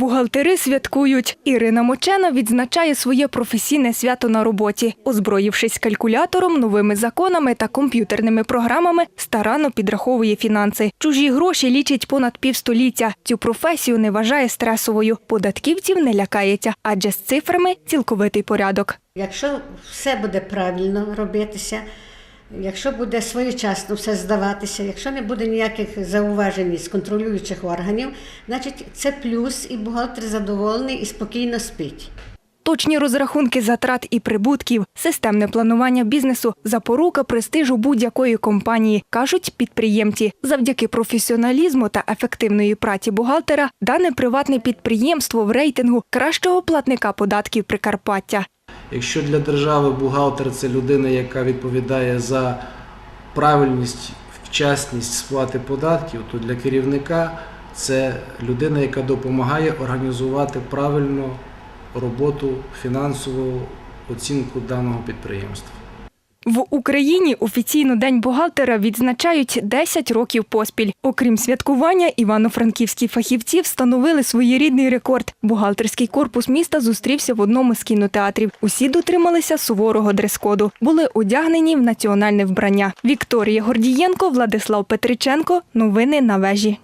Бухгалтери святкують. Ірина Мочена відзначає своє професійне свято на роботі. Озброївшись калькулятором, новими законами та комп'ютерними програмами, старанно підраховує фінанси. Чужі гроші лічить понад півстоліття. Цю професію не вважає стресовою. Податківців не лякається, адже з цифрами цілковитий порядок. Якщо все буде правильно робитися, якщо буде своєчасно все здаватися, якщо не буде ніяких зауважень з контролюючих органів, значить це плюс, і бухгалтер задоволений і спокійно спить. Точні розрахунки затрат і прибутків, системне планування бізнесу, запорука престижу будь-якої компанії, кажуть підприємці. Завдяки професіоналізму та ефективної праці бухгалтера дане приватне підприємство в рейтингу кращого платника податків Прикарпаття. Якщо для держави бухгалтер це людина, яка відповідає за правильність, вчасність сплати податків, то для керівника це людина, яка допомагає організувати правильну роботу, фінансову оцінку даного підприємства. В Україні офіційно День бухгалтера відзначають 10 років поспіль. Окрім святкування, івано-франківські фахівці встановили своєрідний рекорд. Бухгалтерський корпус міста зустрівся в одному з кінотеатрів. Усі дотрималися суворого дрес-коду. Були одягнені в національне вбрання. Вікторія Гордієнко, Владислав Петриченко. Новини на вежі.